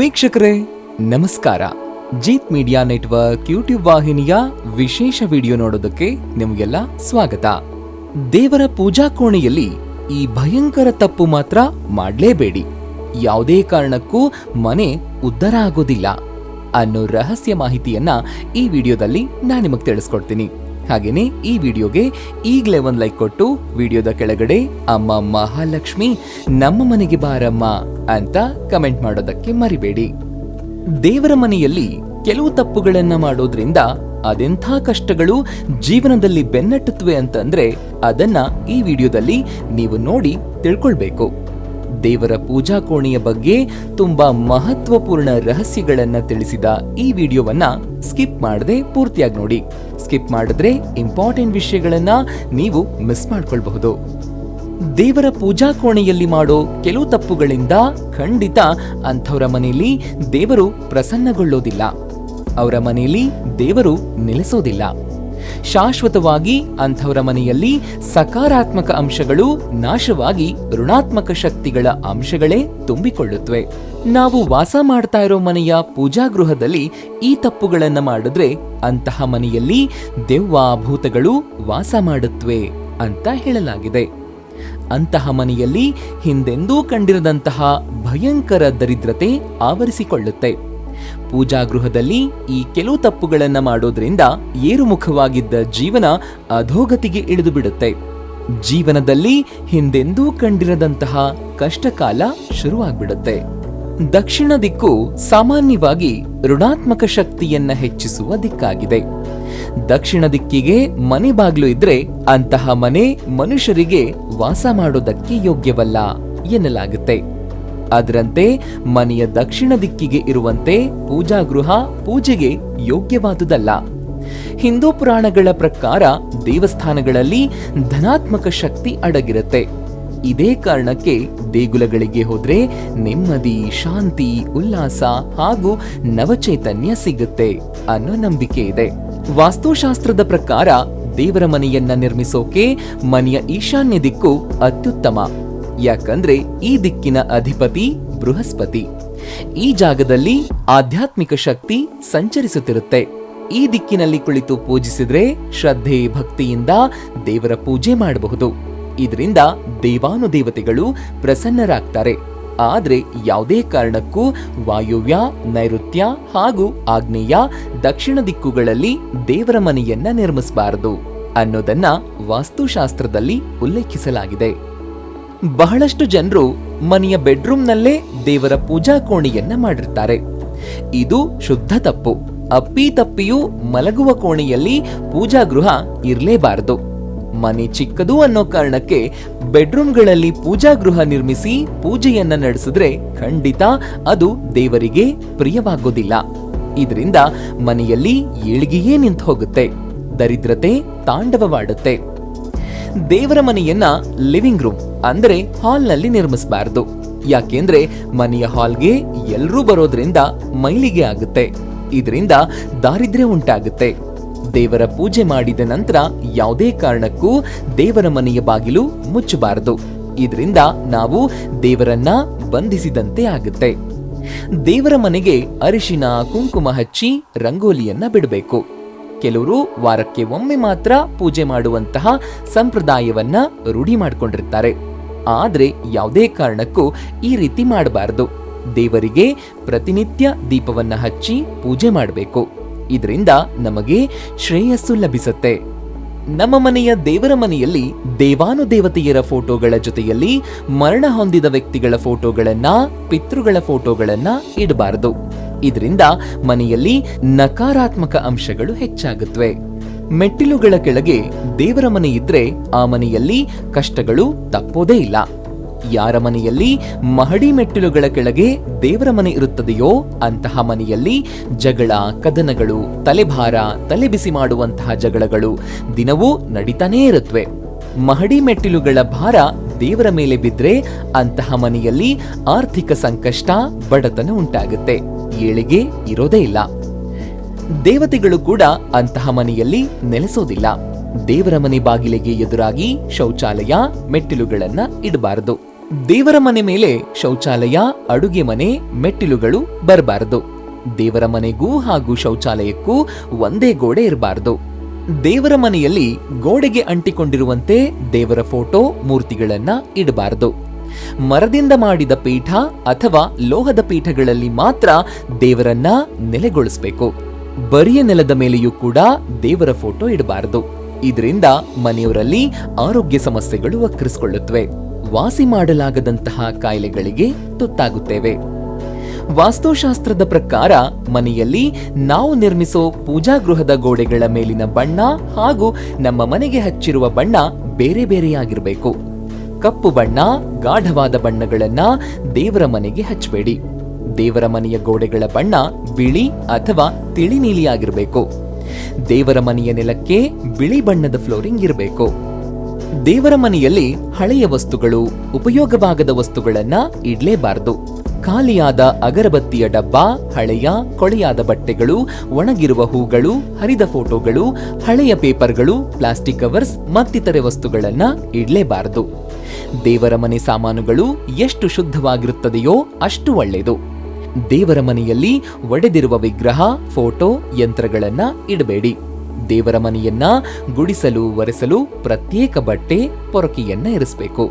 ವೀಕ್ಷಕರೇ, ನಮಸ್ಕಾರ. Jeet media network YouTube ವಾಹಿನಿಯ ವಿಶೇಷ ವಿಡಿಯೋ ನೋಡೋದಕ್ಕೆ ನಿಮಗೆಲ್ಲ ಸ್ವಾಗತ. ದೇವರ ಪೂಜಾ ಕೋಣೆಯಲ್ಲಿ ಈ ಭಯಂಕರ ತಪ್ಪು ಮಾತ್ರ ಮಾಡಲೇಬೇಡಿ. ಯಾವುದೇ ಕಾರಣಕ್ಕೂ ಮನೆ ಉದ್ಧಾರ ಆಗೋದಿಲ್ಲ ಅನ್ನೋ ರಹಸ್ಯ ಮಾಹಿತಿಯನ್ನ ಈ ವಿಡಿಯೋದಲ್ಲಿ ನಾನು ನಿಮಗೆ ತಿಳಿಸ್ಕೊಡ್ತೀನಿ. ಹಾಗೇನೆ ಈ ವಿಡಿಯೋಗೆ ಈಗಲೇ ಒಂದು ಲೈಕ್ ಕೊಟ್ಟು ವಿಡಿಯೋದ ಕೆಳಗಡೆ ಅಮ್ಮ ಮಹಾಲಕ್ಷ್ಮಿ ನಮ್ಮ ಮನೆಗೆ ಬಾರಮ್ಮ. ಅಂತ ಕಮೆಂಟ್ ಮಾಡೋದಕ್ಕೆ ಮರಿಬೇಡಿ. ದೇವರ ಮನೆಯಲ್ಲಿ ಕೆಲವು ತಪ್ಪುಗಳನ್ನ ಮಾಡೋದ್ರಿಂದ ಅದೆಂಥ ಕಷ್ಟಗಳು ಜೀವನದಲ್ಲಿ ಬೆನ್ನಟ್ಟುತ್ತವೆ ಅಂತಂದ್ರೆ ಅದನ್ನ ಈ ವಿಡಿಯೋದಲ್ಲಿ ನೀವು ನೋಡಿ ತಿಳ್ಕೊಳ್ಬೇಕು. ದೇವರ ಪೂಜಾ ಕೋಣೆಯ ಬಗ್ಗೆ ತುಂಬಾ ಮಹತ್ವಪೂರ್ಣ ರಹಸ್ಯಗಳನ್ನ ತಿಳಿಸಿದ ಈ ವಿಡಿಯೋವನ್ನ ಸ್ಕಿಪ್ ಮಾಡದೆ ಪೂರ್ತಿಯಾಗಿ ನೋಡಿ. ಸ್ಕಿಪ್ ಮಾಡಿದ್ರೆ ಇಂಪಾರ್ಟೆಂಟ್ ವಿಷಯಗಳನ್ನ ನೀವು ಮಿಸ್ ಮಾಡ್ಕೊಳ್ಬಹುದು. ದೇವರ ಪೂಜಾ ಕೋಣೆಯಲ್ಲಿ ಮಾಡೋ ಕೆಲವು ತಪ್ಪುಗಳಿಂದ ಖಂಡಿತ ಅಂಥವರ ಮನೆಯಲ್ಲಿ ದೇವರು ಪ್ರಸನ್ನಗೊಳ್ಳೋದಿಲ್ಲ. ಅವರ ಮನೆಯಲ್ಲಿ ದೇವರು ನೆಲೆಸೋದಿಲ್ಲ. ಶಾಶ್ವತವಾಗಿ ಅಂಥವರ ಮನೆಯಲ್ಲಿ ಸಕಾರಾತ್ಮಕ ಅಂಶಗಳು ನಾಶವಾಗಿ ಋಣಾತ್ಮಕ ಶಕ್ತಿಗಳ ಅಂಶಗಳೇ ತುಂಬಿಕೊಳ್ಳುತ್ತವೆ. ನಾವು ವಾಸ ಮಾಡ್ತಾ ಇರೋ ಮನೆಯ ಪೂಜಾ ಗೃಹದಲ್ಲಿ ಈ ತಪ್ಪುಗಳನ್ನ ಮಾಡಿದ್ರೆ ಅಂತಹ ಮನೆಯಲ್ಲಿ ದೆವ್ವ ಭೂತಗಳು ವಾಸ ಮಾಡುತ್ತವೆ ಅಂತ ಹೇಳಲಾಗಿದೆ. ಅಂತಹ ಮನೆಯಲ್ಲಿ ಹಿಂದೆಂದೂ ಕಂಡಿರದಂತಹ ಭಯಂಕರ ದರಿದ್ರತೆ ಆವರಿಸಿಕೊಳ್ಳುತ್ತೆ. ಪೂಜಾ ಗೃಹದಲ್ಲಿ ಈ ಕೆಲವು ತಪ್ಪುಗಳನ್ನು ಮಾಡೋದ್ರಿಂದ ಏರುಮುಖವಾಗಿದ್ದ ಜೀವನ ಅಧೋಗತಿಗೆ ಇಳಿದು ಬಿಡುತ್ತೆ ಜೀವನದಲ್ಲಿ ಹಿಂದೆಂದೂ ಕಂಡಿರದಂತಹ ಕಷ್ಟಕಾಲ ಶುರುವಾಗ್ಬಿಡುತ್ತೆ. ದಕ್ಷಿಣ ದಿಕ್ಕು ಸಾಮಾನ್ಯವಾಗಿ ಋಣಾತ್ಮಕ ಶಕ್ತಿಯನ್ನ ಹೆಚ್ಚಿಸುವ ದಿಕ್ಕಾಗಿದೆ. ದಕ್ಷಿಣ ದಿಕ್ಕಿಗೆ ಮನೆ ಬಾಗ್ಲು ಇದ್ರೆ ಅಂತಹ ಮನೆ ಮನುಷ್ಯರಿಗೆ ವಾಸ ಮಾಡೋದಕ್ಕೆ ಯೋಗ್ಯವಲ್ಲ ಎನ್ನಲಾಗುತ್ತೆ. ಅದರಂತೆ ಮನೆಯ ದಕ್ಷಿಣ ದಿಕ್ಕಿಗೆ ಇರುವಂತೆ ಪೂಜಾ ಗೃಹ ಪೂಜೆಗೆ ಯೋಗ್ಯವಾದುದಲ್ಲ. ಹಿಂದೂ ಪುರಾಣಗಳ ಪ್ರಕಾರ ದೇವಸ್ಥಾನಗಳಲ್ಲಿ ಧನಾತ್ಮಕ ಶಕ್ತಿ ಅಡಗಿರುತ್ತೆ. ಇದೇ ಕಾರಣಕ್ಕೆ ದೇಗುಲಗಳಿಗೆ ಹೋದ್ರೆ ನೆಮ್ಮದಿ, ಶಾಂತಿ, ಉಲ್ಲಾಸ ಹಾಗೂ ನವಚೈತನ್ಯ ಸಿಗುತ್ತೆ ಅನ್ನೋ ನಂಬಿಕೆ ಇದೆ. ವಾಸ್ತುಶಾಸ್ತ್ರದ ಪ್ರಕಾರ ದೇವರ ಮನೆಯನ್ನ ನಿರ್ಮಿಸೋಕೆ ಮನೆಯ ಈಶಾನ್ಯ ದಿಕ್ಕು ಅತ್ಯುತ್ತಮ. ಯಾಕಂದ್ರೆ ಈ ದಿಕ್ಕಿನ ಅಧಿಪತಿ ಬೃಹಸ್ಪತಿ. ಈ ಜಾಗದಲ್ಲಿ ಆಧ್ಯಾತ್ಮಿಕ ಶಕ್ತಿ ಸಂಚರಿಸುತ್ತಿರುತ್ತೆ. ಈ ದಿಕ್ಕಿನಲ್ಲಿ ಕುಳಿತು ಪೂಜಿಸಿದ್ರೆ ಶ್ರದ್ಧೆ ಭಕ್ತಿಯಿಂದ ದೇವರ ಪೂಜೆ ಮಾಡಬಹುದು. ಇದರಿಂದ ದೇವಾನುದೇವತೆಗಳು ಪ್ರಸನ್ನರಾಗ್ತಾರೆ. ಆದ್ರೆ ಯಾವುದೇ ಕಾರಣಕ್ಕೂ ವಾಯುವ್ಯ, ನೈಋತ್ಯ ಹಾಗೂ ಆಗ್ನೇಯ ದಕ್ಷಿಣ ದಿಕ್ಕುಗಳಲ್ಲಿ ದೇವರ ಮನೆಯನ್ನ ನಿರ್ಮಿಸಬಾರದು ಅನ್ನೋದನ್ನ ವಾಸ್ತುಶಾಸ್ತ್ರದಲ್ಲಿ ಉಲ್ಲೇಖಿಸಲಾಗಿದೆ. ಬಹಳಷ್ಟು ಜನರು ಮನೆಯ ಬೆಡ್ರೂಮ್ನಲ್ಲೇ ದೇವರ ಪೂಜಾ ಕೋಣೆಯನ್ನ ಮಾಡಿರ್ತಾರೆ. ಇದು ಶುದ್ಧ ತಪ್ಪು. ಅಪ್ಪಿ ತಪ್ಪಿಯೂ ಮಲಗುವ ಕೋಣೆಯಲ್ಲಿ ಪೂಜಾ ಗೃಹ ಇರಲೇಬಾರದು. ಮನೆ ಚಿಕ್ಕದು ಅನ್ನೋ ಕಾರಣಕ್ಕೆ ಬೆಡ್ರೂಮ್ಗಳಲ್ಲಿ ಪೂಜಾ ಗೃಹ ನಿರ್ಮಿಸಿ ಪೂಜೆಯನ್ನ ನಡೆಸಿದ್ರೆ ಖಂಡಿತ ಅದು ದೇವರಿಗೆ ಪ್ರಿಯವಾಗೋದಿಲ್ಲ. ಇದರಿಂದ ಮನೆಯಲ್ಲಿ ಏಳಿಗೆಯೇ ನಿಂತು ಹೋಗುತ್ತೆ, ದರಿದ್ರತೆ ತಾಂಡವವಾಡುತ್ತೆ. ದೇವರ ಮನೆಯನ್ನ ಲಿವಿಂಗ್ ರೂಮ್ ಅಂದ್ರೆ ಹಾಲ್ನಲ್ಲಿ ನಿರ್ಮಿಸಬಾರದು. ಯಾಕೆಂದ್ರೆ ಮನೆಯ ಹಾಲ್ಗೆ ಎಲ್ಲರೂ ಬರೋದ್ರಿಂದ ಮೈಲಿಗೆ ಆಗುತ್ತೆ. ಇದರಿಂದ ದಾರಿದ್ರ್ಯ ಉಂಟಾಗುತ್ತೆ. ದೇವರ ಪೂಜೆ ಮಾಡಿದ ನಂತರ ಯಾವುದೇ ಕಾರಣಕ್ಕೂ ದೇವರ ಮನೆಯ ಬಾಗಿಲು ಮುಚ್ಚಬಾರದು. ಇದರಿಂದ ನಾವು ದೇವರನ್ನ ಬಂಧಿಸಿದಂತೆ ಆಗುತ್ತೆ. ದೇವರ ಮನೆಗೆ ಅರಿಶಿನ, ಕುಂಕುಮ ಹಚ್ಚಿ ರಂಗೋಲಿಯನ್ನ ಬಿಡಬೇಕು. ಕೆಲವರು ವಾರಕ್ಕೆ ಒಮ್ಮೆ ಮಾತ್ರ ಪೂಜೆ ಮಾಡುವಂತಹ ಸಂಪ್ರದಾಯವನ್ನ ರೂಢಿ ಮಾಡಿಕೊಂಡಿರ್ತಾರೆ. ಆದರೆ ಯಾವುದೇ ಕಾರಣಕ್ಕೂ ಈ ರೀತಿ ಮಾಡಬಾರದು. ದೇವರಿಗೆ ಪ್ರತಿನಿತ್ಯ ದೀಪವನ್ನ ಹಚ್ಚಿ ಪೂಜೆ ಮಾಡಬೇಕು. ಇದರಿಂದ ನಮಗೆ ಶ್ರೇಯಸ್ಸು ಲಭಿಸುತ್ತೆ. ನಮ್ಮ ಮನೆಯ ದೇವರ ಮನೆಯಲ್ಲಿ ದೇವಾನುದೇವತೆಯರ ಫೋಟೋಗಳ ಜೊತೆಯಲ್ಲಿ ಮರಣ ಹೊಂದಿದ ವ್ಯಕ್ತಿಗಳ ಫೋಟೋಗಳನ್ನ, ಪಿತೃಗಳ ಫೋಟೋಗಳನ್ನ ಇಡಬಾರದು. ಇದರಿಂದ ಮನೆಯಲ್ಲಿ ನಕಾರಾತ್ಮಕ ಅಂಶಗಳು ಹೆಚ್ಚಾಗುತ್ತವೆ ಮೆಟ್ಟಿಲುಗಳ ಕೆಳಗೆ ದೇವರ ಮನೆ ಇದ್ರೆ ಆ ಮನೆಯಲ್ಲಿ ಕಷ್ಟಗಳು ತಪ್ಪೋದೇ ಇಲ್ಲ. ಯಾರ ಮನೆಯಲ್ಲಿ ಮಹಡಿ ಮೆಟ್ಟಿಲುಗಳ ಕೆಳಗೆ ದೇವರ ಮನೆ ಇರುತ್ತದೆಯೋ ಅಂತಹ ಮನೆಯಲ್ಲಿ ಜಗಳ, ಕದನಗಳು, ತಲೆಭಾರ, ತಲೆಬಿಸಿ ಮಾಡುವಂತಹ ಜಗಳಗಳು ದಿನವೂ ನಡೀತಾನೇ ಇರುತ್ತವೆ ಮಹಡಿ ಮೆಟ್ಟಿಲುಗಳ ಭಾರ ದೇವರ ಮೇಲೆ ಬಿದ್ರೆ ಅಂತಹ ಮನೆಯಲ್ಲಿ ಆರ್ಥಿಕ ಸಂಕಷ್ಟ, ಬಡತನ ಉಂಟಾಗುತ್ತೆ. ಏಳಿಗೆ ಇರೋದೇ ಇಲ್ಲ. ದೇವತೆಗಳು ಕೂಡ ಅಂತಹ ಮನೆಯಲ್ಲಿ ನೆಲೆಸೋದಿಲ್ಲ. ದೇವರ ಮನೆ ಬಾಗಿಲಿಗೆ ಎದುರಾಗಿ ಶೌಚಾಲಯ, ಮೆಟ್ಟಿಲುಗಳನ್ನ ಇಡಬಾರದು. ದೇವರ ಮನೆ ಮೇಲೆ ಶೌಚಾಲಯ, ಅಡುಗೆ ಮನೆ, ಮೆಟ್ಟಿಲುಗಳು ಬರಬಾರದು. ದೇವರ ಮನೆಗೂ ಹಾಗೂ ಶೌಚಾಲಯಕ್ಕೂ ಒಂದೇ ಗೋಡೆ ಇರಬಾರದು. ದೇವರ ಮನೆಯಲ್ಲಿ ಗೋಡೆಗೆ ಅಂಟಿಕೊಂಡಿರುವಂತೆ ದೇವರ ಫೋಟೋ, ಮೂರ್ತಿಗಳನ್ನ ಇಡಬಾರದು. ಮರದಿಂದ ಮಾಡಿದ ಪೀಠ ಅಥವಾ ಲೋಹದ ಪೀಠಗಳಲ್ಲಿ ಮಾತ್ರ ದೇವರನ್ನ ನೆಲೆಗೊಳಿಸಬೇಕು. ಬರಿಯ ನೆಲದ ಮೇಲೆಯೂ ಕೂಡ ದೇವರ ಫೋಟೋ ಇಡಬಾರದು. ಇದರಿಂದ ಮನೆಯವರಲ್ಲಿ ಆರೋಗ್ಯ ಸಮಸ್ಯೆಗಳು ವಕ್ರಿಸಿಕೊಳ್ಳುತ್ತವೆ ವಾಸಿ ಮಾಡಲಾಗದಂತಹ ಕಾಯಿಲೆಗಳಿಗೆ ತುತ್ತಾಗುತ್ತೇವೆ. ವಾಸ್ತುಶಾಸ್ತ್ರದ ಪ್ರಕಾರ ಮನೆಯಲ್ಲಿ ನಾವು ನಿರ್ಮಿಸೋ ಪೂಜಾ ಗೃಹದ ಗೋಡೆಗಳ ಮೇಲಿನ ಬಣ್ಣ ಹಾಗೂ ನಮ್ಮ ಮನೆಗೆ ಹಚ್ಚಿರುವ ಬಣ್ಣ ಬೇರೆ ಬೇರೆಯಾಗಿರಬೇಕು. ಕಪ್ಪು ಬಣ್ಣ, ಗಾಢವಾದ ಬಣ್ಣಗಳನ್ನ ದೇವರ ಮನೆಗೆ ಹಚ್ಚಬೇಡಿ. ದೇವರ ಮನೆಯ ಗೋಡೆಗಳ ಬಣ್ಣ ಬಿಳಿ ಅಥವಾ ತಿಳಿ ನೀಲಿಯಾಗಿರಬೇಕು ದೇವರ ಮನೆಯ ನೆಲಕ್ಕೆ ಬಿಳಿ ಬಣ್ಣದ ಫ್ಲೋರಿಂಗ್ ಇರಬೇಕು. ದೇವರ ಮನೆಯಲ್ಲಿ ಹಳೆಯ ವಸ್ತುಗಳು, ಉಪಯೋಗವಾಗದ ವಸ್ತುಗಳನ್ನ ಇಡ್ಲೇಬಾರದು. ಖಾಲಿಯಾದ ಅಗರಬತ್ತಿಯ ಡಬ್ಬ, ಹಳೆಯ, ಕೊಳೆಯಾದ ಬಟ್ಟೆಗಳು, ಒಣಗಿರುವ ಹೂಗಳು, ಹರಿದ ಫೋಟೋಗಳು, ಹಳೆಯ ಪೇಪರ್ಗಳು, ಪ್ಲಾಸ್ಟಿಕ್ ಕವರ್ಸ್ ಮತ್ತಿತರೆ ವಸ್ತುಗಳನ್ನ ಇಡ್ಲೇಬಾರದು. ದೇವರ ಮನೆ ಸಾಮಾನುಗಳು ಎಷ್ಟು ಶುದ್ಧವಾಗಿರುತ್ತದೆಯೋ ಅಷ್ಟು ಒಳ್ಳೆಯದು. ದೇವರ ಮನೆಯಲ್ಲಿ ಒಡೆದಿರುವ ವಿಗ್ರಹ, ಫೋಟೋ, ಯಂತ್ರಗಳನ್ನ ಇಡಬೇಡಿ. ದೇವರ ಮನೆಯನ್ನ ಗುಡಿಸಲು, ಒರೆಸಲು ಪ್ರತ್ಯೇಕ ಬಟ್ಟೆ, ಪೊರಕೆಯನ್ನ ಇರಿಸಬೇಕು.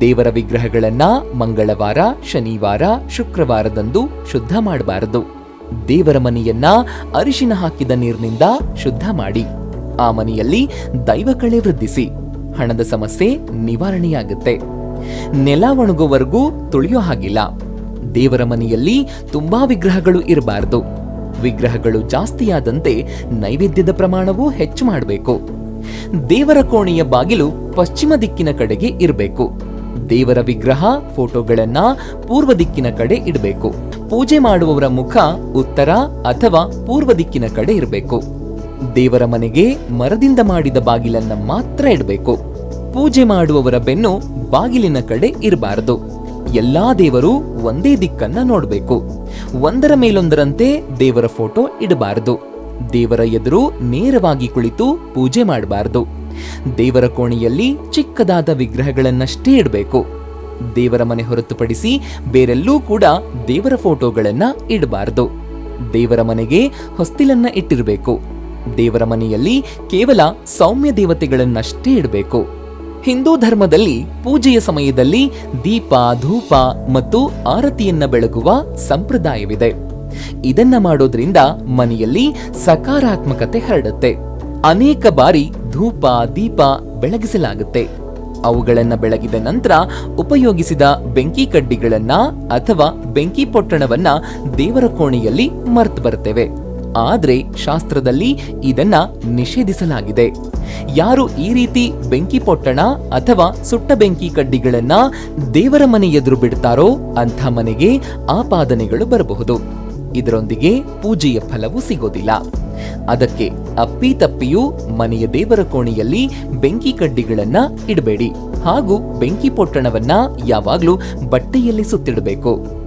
ದೇವರ ವಿಗ್ರಹಗಳನ್ನ ಮಂಗಳವಾರ, ಶನಿವಾರ, ಶುಕ್ರವಾರದಂದು ಶುದ್ಧ ಮಾಡಬಾರದು. ದೇವರ ಮನೆಯನ್ನ ಅರಿಶಿನ ಹಾಕಿದ ನೀರಿನಿಂದ ಶುದ್ಧ ಮಾಡಿ. ಆ ಮನೆಯಲ್ಲಿ ದೈವಕಳೆ ವೃದ್ಧಿಸಿ. ಹಣದ ಸಮಸ್ಯೆ ನಿವಾರಣೆಯಾಗುತ್ತೆ. ನೆಲ ಒಣಗುವವರೆಗೂ ತುಳಿಯೋ ಹಾಗಿಲ್ಲ. ದೇವರ ಮನೆಯಲ್ಲಿ ತುಂಬಾ ವಿಗ್ರಹಗಳು ಇರಬಾರದು. ವಿಗ್ರಹಗಳು ಜಾಸ್ತಿಯಾದಂತೆ ನೈವೇದ್ಯದ ಪ್ರಮಾಣವೂ ಹೆಚ್ಚು ಮಾಡಬೇಕು. ದೇವರ ಕೋಣೆಯ ಬಾಗಿಲು ಪಶ್ಚಿಮ ದಿಕ್ಕಿನ ಕಡೆಗೆ ಇರಬೇಕು. ದೇವರ ವಿಗ್ರಹ, ಫೋಟೋಗಳನ್ನ ಪೂರ್ವ ದಿಕ್ಕಿನ ಕಡೆ ಇಡಬೇಕು. ಪೂಜೆ ಮಾಡುವವರ ಮುಖ ಉತ್ತರ ಅಥವಾ ಪೂರ್ವ ದಿಕ್ಕಿನ ಕಡೆ ಇರಬೇಕು. ದೇವರ ಮನೆಗೆ ಮರದಿಂದ ಮಾಡಿದ ಬಾಗಿಲನ್ನ ಮಾತ್ರ ಇಡಬೇಕು. ಪೂಜೆ ಮಾಡುವವರ ಬೆನ್ನು ಬಾಗಿಲಿನ ಕಡೆ ಇರಬಾರದು. ಎಲ್ಲಾ ದೇವರು ಒಂದೇ ದಿಕ್ಕನ್ನ ನೋಡಬೇಕು. ಒಂದರ ಮೇಲೊಂದರಂತೆ ದೇವರ ಫೋಟೋ ಇಡಬಾರದು. ದೇವರ ಎದುರು ನೇರವಾಗಿ ಕುಳಿತು ಪೂಜೆ ಮಾಡಬಾರದು. ದೇವರ ಕೋಣೆಯಲ್ಲಿ ಚಿಕ್ಕದಾದ ವಿಗ್ರಹಗಳನ್ನಷ್ಟೇ ಇಡಬೇಕು. ದೇವರ ಮನೆ ಹೊರತುಪಡಿಸಿ ಬೇರೆಲ್ಲೂ ಕೂಡ ದೇವರ ಫೋಟೋಗಳನ್ನ ಇಡಬಾರದು. ದೇವರ ಮನೆಗೆ ಹೊಸ್ತಿಲನ್ನ ಇಟ್ಟಿರಬೇಕು. ದೇವರ ಮನೆಯಲ್ಲಿ ಕೇವಲ ಸೌಮ್ಯ ದೇವತೆಗಳನ್ನಷ್ಟೇ ಇಡಬೇಕು. ಹಿಂದೂ ಧರ್ಮದಲ್ಲಿ ಪೂಜೆಯ ಸಮಯದಲ್ಲಿ ದೀಪ, ಧೂಪ ಮತ್ತು ಆರತಿಯನ್ನ ಬೆಳಗುವ ಸಂಪ್ರದಾಯವಿದೆ. ಇದನ್ನ ಮಾಡೋದ್ರಿಂದ ಮನೆಯಲ್ಲಿ ಸಕಾರಾತ್ಮಕತೆ ಹರಡುತ್ತೆ. ಅನೇಕ ಬಾರಿ ಧೂಪ, ದೀಪ ಬೆಳಗಿಸಲಾಗುತ್ತೆ. ಅವುಗಳನ್ನು ಬೆಳಗಿದ ನಂತರ ಉಪಯೋಗಿಸಿದ ಬೆಂಕಿ ಕಡ್ಡಿಗಳನ್ನ ಅಥವಾ ಬೆಂಕಿ ಪೊಟ್ಟಣವನ್ನ ದೇವರ ಕೋಣೆಯಲ್ಲಿ ಮರ್ತು ಬರ್ತೇವೆ ಆದ್ರೆ ಶಾಸ್ತ್ರದಲ್ಲಿ ಇದನ್ನ ನಿಷೇಧಿಸಲಾಗಿದೆ. ಯಾರು ಈ ರೀತಿ ಬೆಂಕಿ ಪೊಟ್ಟಣ ಅಥವಾ ಸುಟ್ಟ ಬೆಂಕಿ ಕಡ್ಡಿಗಳನ್ನ ದೇವರ ಮನೆ ಎದುರು ಬಿಡ್ತಾರೋ ಅಂಥ ಮನೆಗೆ ಆಪಾದನೆಗಳು ಬರಬಹುದು. ಇದರೊಂದಿಗೆ ಪೂಜೆಯ ಫಲವೂ ಸಿಗೋದಿಲ್ಲ. ಅದಕ್ಕೆ ಅಪ್ಪಿ ತಪ್ಪಿಯೂ ಮನೆಯ ದೇವರ ಕೋಣೆಯಲ್ಲಿ ಬೆಂಕಿ ಕಡ್ಡಿಗಳನ್ನ ಇಡಬೇಡಿ. ಹಾಗೂ ಬೆಂಕಿ ಪೊಟ್ಟಣವನ್ನ ಯಾವಾಗ್ಲೂ ಬಟ್ಟೆಯಲ್ಲಿ ಸುತ್ತಿಡಬೇಕು.